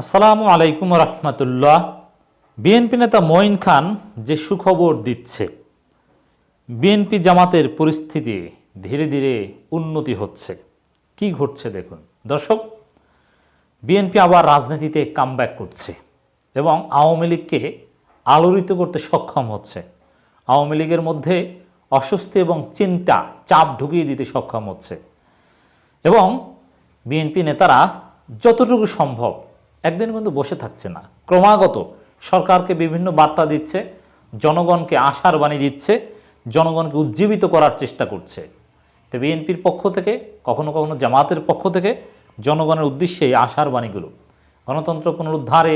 আসসালামু আলাইকুম রহমতুল্লাহ। বিএনপি নেতা মঈন খান যে সুখবর দিচ্ছে, বিএনপি জামাতের পরিস্থিতি ধীরে ধীরে উন্নতি হচ্ছে। কি ঘটছে দেখুন। দর্শক, বিএনপি আবার রাজনীতিতে কামব্যাক করছে এবং আওয়ামী লীগকে আলোড়িত করতে সক্ষম হচ্ছে। আওয়ামী লীগের মধ্যে অস্বস্তি এবং চিন্তা, চাপ ঢুকিয়ে দিতে সক্ষম হচ্ছে। এবং বিএনপি নেতারা যতটুকু সম্ভব একদিন কিন্তু বসে থাকছে না। ক্রমাগত সরকারকে বিভিন্ন বার্তা দিচ্ছে, জনগণকে আশার বাণী দিচ্ছে, জনগণকে উজ্জীবিত করার চেষ্টা করছে। তো বিএনপির পক্ষ থেকে, কখনো কখনো জামাতের পক্ষ থেকে জনগণের উদ্দেশ্যে এই আশার বাণীগুলো, গণতন্ত্র পুনরুদ্ধারে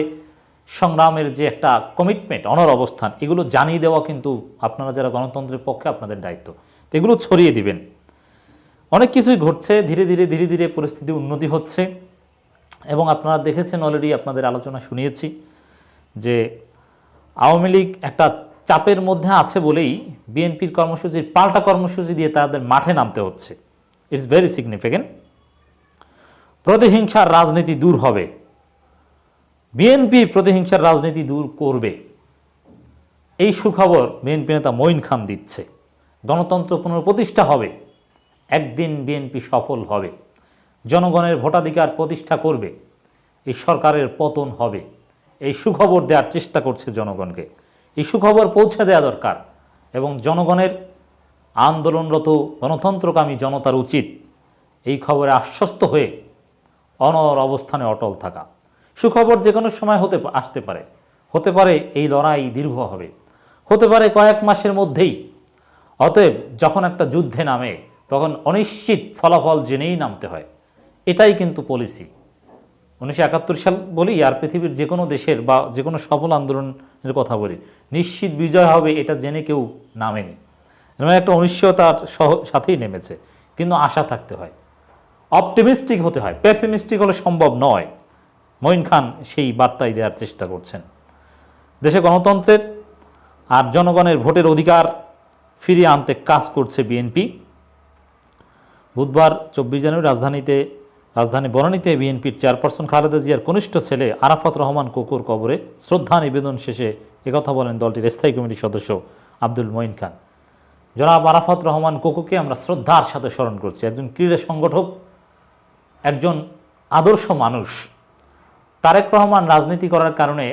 সংগ্রামের যে একটা কমিটমেন্ট অনর অবস্থান, এগুলো জানিয়ে দেওয়া কিন্তু আপনারা যারা গণতন্ত্রের পক্ষে আপনাদের দায়িত্ব। তো এগুলো ছড়িয়ে দিবেন। অনেক কিছুই ঘটছে, ধীরে ধীরে ধীরে ধীরে পরিস্থিতি উন্নতি হচ্ছে। এবং আপনারা দেখেছেন অলরেডি আপনাদের আলোচনা শুনিয়েছি যে আওয়ামী লীগ একটা চাপের মধ্যে আছে বলেই বিএনপির কর্মসূচির পাল্টা কর্মসূচি দিয়ে তাদের মাঠে নামতে হচ্ছে। ইটস ভেরি সিগনিফিকেন্ট প্রতিহিংসার রাজনীতি দূর হবে। বিএনপি প্রতিহিংসার রাজনীতি দূর করবে। এই সুখবর বিএনপি নেতা মঈন খান দিচ্ছে। গণতন্ত্র পুনঃপ্রতিষ্ঠা হবে। একদিন বিএনপি সফল হবে। জনগণের ভোটাধিকার প্রতিষ্ঠা করবে, এই সরকারের পতন হবে। এই সুখবর দেওয়ার চেষ্টা করছে জনগণকে। এই সুখবর পৌঁছে দেওয়া দরকার এবং জনগণের আন্দোলনরত গণতন্ত্রকামী জনতার উচিত এই খবরে আশ্বস্ত হয়ে অনর অবস্থানে অটল থাকা। সুখবর যে কোনো সময় হতে আসতে পারে। হতে পারে এই লড়াই দীর্ঘ হবে। হতে পারে কয়েক মাসের মধ্যেই। অতএব যখন একটা যুদ্ধে নামে, তখন অনিশ্চিত ফলাফল জেনেই নামতে হয়। এটাই কিন্তু পলিসি উনিশশো একাত্তর সাল বলি আর পৃথিবীর যে কোনো দেশের বা যে কোনো সফল আন্দোলনের কথা বলি, নিশ্চিত বিজয় হবে এটা জেনে কেউ নামেনি। এবং একটা অনিশ্চয়তার সহ- সাথেই নেমেছে। কিন্তু আশা থাকতে হয়। অপটিমিস্টিক হতে হয়। পেসিমিস্টিক হলে সম্ভব নয়। মঈন খান সেই বার্তাই দেওয়ার চেষ্টা করছেন। দেশে গণতন্ত্রের আর জনগণের ভোটের অধিকার ফিরিয়ে আনতে কাজ করছে বিএনপি। বুধবার চব্বিশ জানুয়ারি রাজধানীতে রাজধানী বনানীতে বিএনপির চেয়ারপারসন খালেদা জিয়ার কনিষ্ঠ ছেলে আরাফাত রহমান কোকুর কবরে শ্রদ্ধা নিবেদন শেষে একথা বলেন দলটির স্থায়ী কমিটির সদস্য আব্দুল মঈন খান। জনাব আরাফাত রহমান কোকুকে আমরা শ্রদ্ধার সাথে স্মরণ করছি। একজন ক্রীড়া সংগঠক, একজন আদর্শ মানুষ। তারেক রহমান রাজনীতি করার কারণে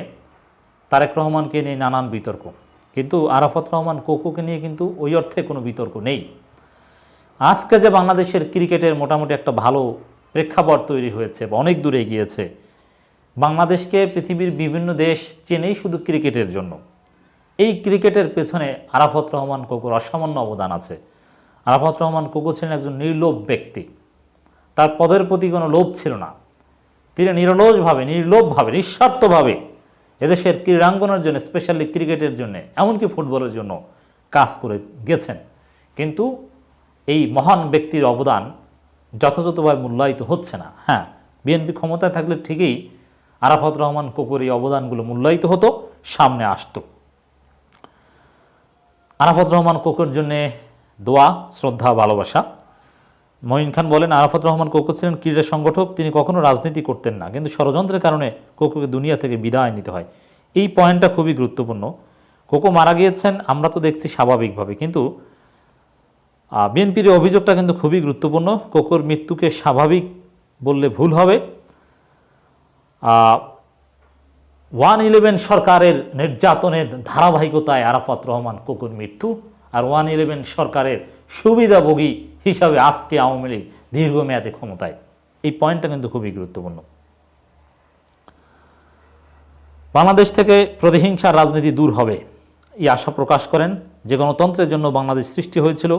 তারেক রহমানকে নিয়ে নানান বিতর্ক। কিন্তু আরাফাত রহমান কোকুকে নিয়ে কিন্তু ওই অর্থে কোনো বিতর্ক নেই। আজকে যে বাংলাদেশের ক্রিকেটের মোটামুটি একটা ভালো প্রেক্ষাপট তৈরি হয়েছে বা অনেক দূরে গিয়েছে বাংলাদেশকে পৃথিবীর বিভিন্ন দেশ চেনেই শুধু ক্রিকেটের জন্য। এই ক্রিকেটের পেছনে আরাফত রহমান কোকুর অসামান্য অবদান আছে। আরাফত রহমান কোকু ছিলেন একজন নির্লোভ ব্যক্তি। তার পদের প্রতি কোনো লোভ ছিল না। তিনি নিরলসভাবে, নির্লোভভাবে, নিঃস্বার্থভাবে এদেশের ক্রীড়াঙ্গনের জন্য স্পেশালি ক্রিকেটের জন্য, এমনকি ফুটবলের জন্য কাজ করে গেছেন। কিন্তু এই মহান ব্যক্তির অবদান যথাযথভাবে মূল্যায়িত হচ্ছে না। হ্যাঁ বিএনপি ক্ষমতায় থাকলে ঠিকই আরাফাত রহমান কোকুর এই অবদানগুলো মূল্যায়িত হতো, সামনে আসতো। আরাফাত রহমান কোকুর জন্যে দোয়া, শ্রদ্ধা, ভালোবাসা। মঈন খান বলেন, আরাফাত রহমান কোকো ছিলেন ক্রীড়া সংগঠক, তিনি কখনো রাজনীতি করতেন না। কিন্তু ষড়যন্ত্রের কারণে কোকোকে দুনিয়া থেকে বিদায় নিতে হয়। এই পয়েন্টটা খুবই গুরুত্বপূর্ণ। কোকো মারা গিয়েছেন, আমরা তো দেখছি স্বাভাবিকভাবে। কিন্তু বিএনপির অভিযোগটা কিন্তু খুবই গুরুত্বপূর্ণ। কোকোর মৃত্যুকে স্বাভাবিক বললে ভুল হবে। ওয়ান ইলেভেন সরকারের নির্যাতনের ধারাবাহিকতায় আরাফাত রহমান কোকুর মৃত্যু আর ওয়ান ইলেভেন সরকারের সুবিধাভোগী হিসাবে আজকে আওয়ামী লীগ দীর্ঘমেয়াদে ক্ষমতায়। এই পয়েন্টটা কিন্তু খুবই গুরুত্বপূর্ণ। বাংলাদেশ থেকে প্রতিহিংসার রাজনীতি দূর হবে, এই আশা প্রকাশ করেন যে গণতন্ত্রের জন্য বাংলাদেশ সৃষ্টি হয়েছিল।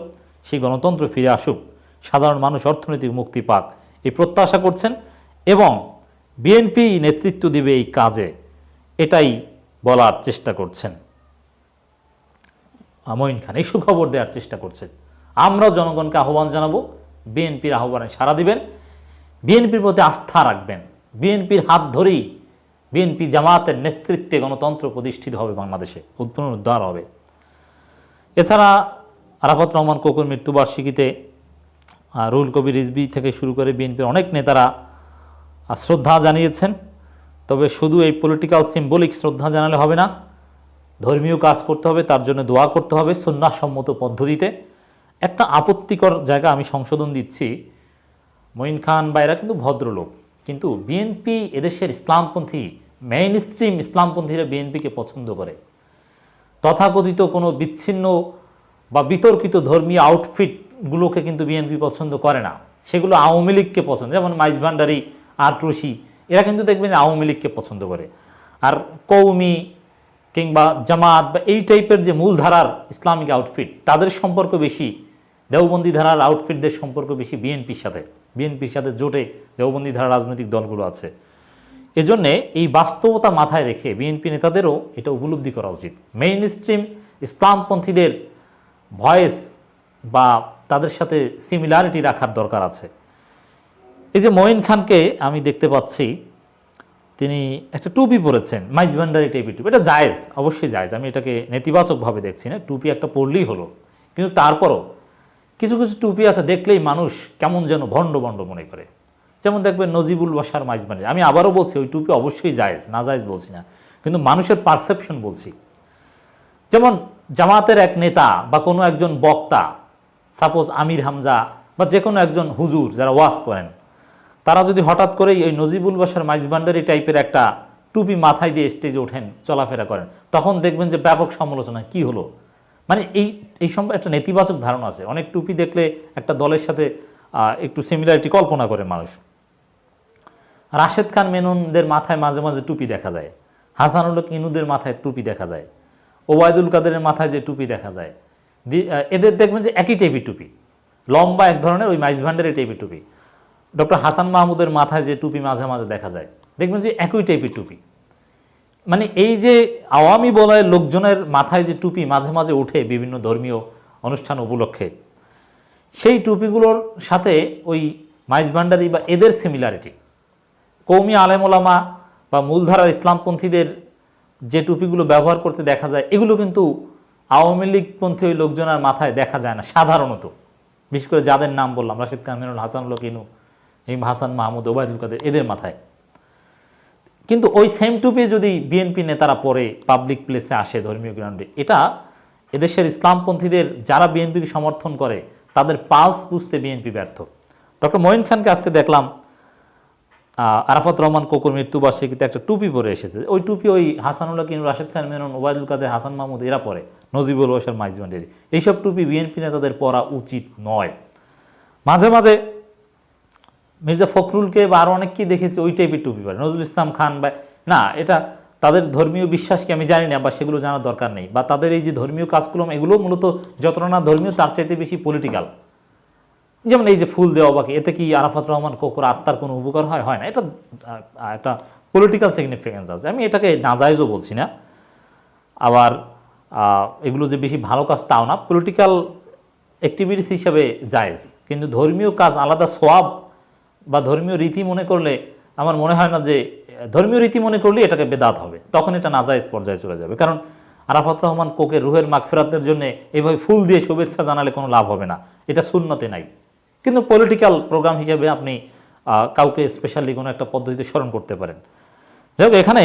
সেই গণতন্ত্র ফিরে আসুক। সাধারণ মানুষ অর্থনৈতিক মুক্তি পাক। এই প্রত্যাশা করছেন এবং বিএনপি নেতৃত্ব দিবে এই কাজে। এটাই বলার চেষ্টা করছেন। মঈন খান, এই সুখবর দেওয়ার চেষ্টা করছেন। আমরাও জনগণকে আহ্বান জানাব, বিএনপির আহ্বানে সাড়া দিবেন, বিএনপির প্রতি আস্থা রাখবেন। বিএনপির হাত ধরেই বিএনপি জামাতের নেতৃত্বে গণতন্ত্র প্রতিষ্ঠিত হবে বাংলাদেশে উদ্বোধন উদ্ধার হবে। এছাড়া আরাফাত রহমান কোকুর মৃত্যুবার্ষিকীতে রুল কবির রিজবি থেকে শুরু করে বিএনপির অনেক নেতারা শ্রদ্ধা জানিয়েছেন। তবে শুধু এই পলিটিক্যাল সিম্বলিক শ্রদ্ধা জানালে হবে না, ধর্মীয় কাজ করতে হবে, তার জন্য দোয়া করতে হবে সন্ন্যাসম্মত পদ্ধতিতে। একটা আপত্তিকর জায়গা আমি সংশোধন দিচ্ছি, মঈন খান বা এরা কিন্তু ভদ্রলোক, কিন্তু বিএনপি এদেশের ইসলামপন্থী মেইন স্ট্রিম ইসলামপন্থীরা বিএনপিকে পছন্দ করে। তথাকথিত কোনো বিচ্ছিন্ন বা বিতর্কিত ধর্মীয় আউটফিটগুলোকে কিন্তু বিএনপি পছন্দ করে না। সেগুলো আওয়ামী লীগকে পছন্দ, যেমন মাইজ ভান্ডারি আটরশি এরা কিন্তু দেখবেন আওয়ামী লীগকে পছন্দ করে। আর কৌমি কিংবা জামাত বা এই টাইপের যে মূলধারার ইসলামিক আউটফিট তাদের সম্পর্ক বেশি, দেওবন্দি ধারার আউটফিটদের সম্পর্ক বেশি বিএনপির সাথে। বিএনপির সাথে জোটে দেওবন্দি ধারার রাজনৈতিক দলগুলো আছে। এজন্যে এই বাস্তবতা মাথায় রেখে বিএনপি নেতাদেরও এটা উপলব্ধি করা উচিত। মেইন স্ট্রিম ইসলামপন্থীদের ভয়েস বা তাদের সাথে সিমিলারিটি রাখার দরকার আছে। এই যে মঈন খানকে আমি দেখতে পাচ্ছি, তিনি একটা টুপি পরেছেন, মাইজ ভান্ডারি টাইপের টুপি। এটা জায়েজ, অবশ্যই জায়েজ। আমি এটাকে নেতিবাচকভাবে দেখছি না। টুপি একটা পরলেই হলো। কিন্তু তারপরও কিছু কিছু টুপি আছে, দেখলেই মানুষ কেমন যেন ভণ্ড ভণ্ড মনে করে। যেমন দেখবেন নজিবুল বাসার মাইজ ভান্ডারি। আমি আবারও বলছি, ওই টুপি অবশ্যই জায়েজ, না জায়েজ বলছি না। কিন্তু মানুষের পারসেপশন বলছি। যেমন জামাতের এক নেতা বা কোনো একজন বক্তা সাপোজ আমির হামজা বা যে কোনো একজন হুজুর যারা ওয়াজ করেন, তারা যদি হঠাৎ করেই ওই নজিবুল বাসার মাইজবান্ডারি টাইপের একটা টুপি মাথায় দিয়ে স্টেজে ওঠেন, চলাফেরা করেন, তখন দেখবেন যে ব্যাপক সমালোচনা। কি হলো? মানে এই এই সম্পর্কে একটা নেতিবাচক ধারণা আছে। অনেক টুপি দেখলে একটা দলের সাথে একটু সিমিলারিটি কল্পনা করে মানুষ। রাশেদ খান মেননদের মাথায় মাঝে মাঝে টুপি দেখা যায়। হাসানুল ইনুদের মাথায় টুপি দেখা যায়। ওবায়দুল কাদেরের মাথায় যে টুপি দেখা যায় এদের দেখবেন যে একই টাইপের টুপি, লম্বা এক ধরনের, ওই মাইজ ভান্ডারের টাইপের টুপি। ডক্টর হাসান মাহমুদের মাথায় যে টুপি মাঝে মাঝে দেখা যায়, দেখবেন যে একই টাইপের টুপি। মানে এই যে আওয়ামী বলয়ের লোকজনের মাথায় যে টুপি মাঝে মাঝে ওঠে বিভিন্ন ধর্মীয় অনুষ্ঠান উপলক্ষে, সেই টুপিগুলোর সাথে ওই মাইজ ভান্ডারি বা এদের সিমিলারিটি কৌমি আলেমোলামা বা মূলধারার ইসলামপন্থীদের যে টুপিগুলো ব্যবহার করতে দেখা যায়, এগুলো কিন্তু আওয়ামী লীগপন্থী লোকজনের মাথায় দেখা যায় না, সাধারণত। বিশেষ করে যাদের নাম বললাম, রাশিদ খান, মিনুল হাসান, লকিনু ইম হাসান, মাহমুদ, ওবায়দুল কাদের, এদের মাথায়। কিন্তু ওই সেম টুপি যদি বিএনপি নেতারা পরে পাবলিক প্লেসে আসে ধর্মীয় গ্রাউন্ডে এটা এদেশের ইসলামপন্থীদের যারা বিএনপিকে সমর্থন করে, তাদের পালস বুঝতে বিএনপি ব্যর্থ। ডক্টর মঈন খানকে আজকে দেখলাম আরাফাত রহমান কোকুর মৃত্যুবার্ষিকীতে একটা টুপি পরে এসেছে। ওই টুপি ওই হাসানুল্লাহ কিন রাশেদ খান মেনন, ওবায়দুল কাদের, হাসান মাহমুদ, এরা পরে। নজিবুল ওয়াসার মাইজবান্ডেরি এইসব টুপি বিএনপি নেতাদের পরা উচিত নয়। মাঝে মাঝে মির্জা ফখরুলকে বা আরও অনেককেই দেখেছি ওই টাইপের টুপি পরে। নজরুল ইসলাম খান বা না, এটা তাদের ধর্মীয় বিশ্বাসকে আমি জানি না, বা সেগুলো জানার দরকার নেই। বা তাদের এই যে ধর্মীয় কাজকর্ম, এগুলো মূলত যতটা না ধর্মীয়, তার চাইতে বেশি পলিটিক্যাল যেমন এই যে ফুল দেওয়া বাকি, এতে কি আরাফাত রহমান কোকর আত্মার কোনো উপকার হয়? হয় না। এটা একটা পলিটিক্যাল সিগনিফিকেন্স আছে। আমি এটাকে নাজায়জও বলছি না। আবার এগুলো যে বেশি ভালো কাজ তাও না। পলিটিক্যাল অ্যাক্টিভিটিস হিসাবে জায়েজ। কিন্তু ধর্মীয় কাজ আলাদা সোয়াব বা ধর্মীয় রীতি মনে করলে আমার মনে হয় না যে, ধর্মীয় রীতি মনে করলে এটাকে বেদাত হবে। তখন এটা নাজায়েজ পর্যায়ে চলে যাবে। কারণ আরাফাত রহমান কোকে রুহের মাগফিরাতের জন্য এইভাবে ফুল দিয়ে শুভেচ্ছা জানালে কোনো লাভ হবে না। এটা শূন্যতে নাই। কিন্তু পলিটিক্যাল প্রোগ্রাম হিসেবে আপনি কাউকে স্পেশালি কোনো একটা পদ্ধতিতে স্মরণ করতে পারেন। যাই এখানে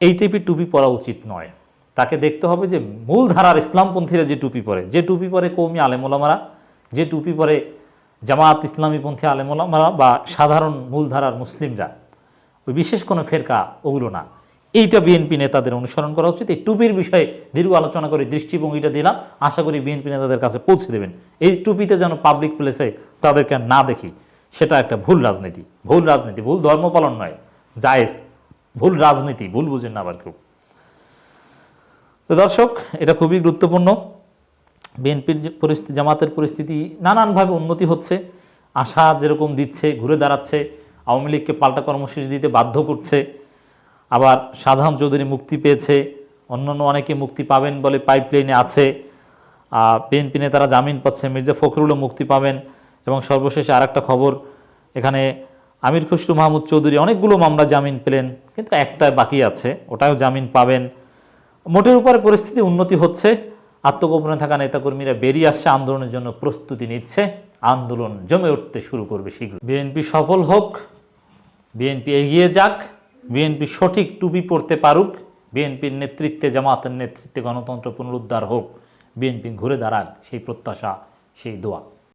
এই টাইপের টুপি পরা উচিত নয়। তাকে দেখতে হবে যে মূল ধারার ইসলামপন্থীরা যে টুপি পরে, যে টুপি পরে কৌমি আলেমোলামারা, যে টুপি পরে জামাত ইসলামীপন্থী আলেমোলামারা বা সাধারণ মূলধারার মুসলিমরা, ওই বিশেষ কোনো ফেরকা ওগুলো না। এইটা বিএনপি নেতাদের অনুসরণ করা উচিত। এই টুপির বিষয়ে দীর্ঘ আলোচনা করে দৃষ্টিভঙ্গিটা দিলাম। আশা করি বিএনপি নেতাদের কাছে পৌঁছে দেবেন। এই টুপিতে যেন পাবলিক প্লেসে তাদেরকে না দেখি, সেটা একটা ভুল রাজনীতি। ভুল রাজনীতি, ভুল ধর্ম পালন নয়। জায়েজ। ভুল রাজনীতি, ভুল বুঝেন না আবার কেউ। তো দর্শক, এটা খুবই গুরুত্বপূর্ণ। বিএনপির পরিস্থিতি, জামাতের পরিস্থিতি নানানভাবে উন্নতি হচ্ছে। আশা যেরকম দিচ্ছে, ঘুরে দাঁড়াচ্ছে, আওয়ামী লীগকে পাল্টা কর্মসূচি দিতে বাধ্য করছে। আবার শাহজাহান চৌধুরী মুক্তি পেয়েছে, অন্যান্য অনেকে মুক্তি পাবেন বলে পাইপলাইনে আছে। বিএনপি নেতারা জামিন পাচ্ছে, মির্জা ফখরুলও মুক্তি পাবেন। এবং সর্বশেষে আর একটা খবর, এখানে আমির খসরু মাহমুদ চৌধুরী অনেকগুলো মামলা জামিন পেলেন, কিন্তু একটাই বাকি আছে, ওটাও জামিন পাবেন। মোটের উপরে পরিস্থিতি উন্নতি হচ্ছে, আত্মগোপনে থাকা নেতাকর্মীরা বেরিয়ে আসছে, আন্দোলনের জন্য প্রস্তুতি নিচ্ছে, আন্দোলন জমে উঠতে শুরু করবে শীঘ্র বিএনপি সফল হোক বিএনপি এগিয়ে যাক বিএনপি সঠিক টুপি পড়তে পারুক, বিএনপির নেতৃত্বে, জামাতের নেতৃত্বে গণতন্ত্র পুনরুদ্ধার হোক, বিএনপি ঘুরে দাঁড়াক, সেই প্রত্যাশা, সেই দোয়া।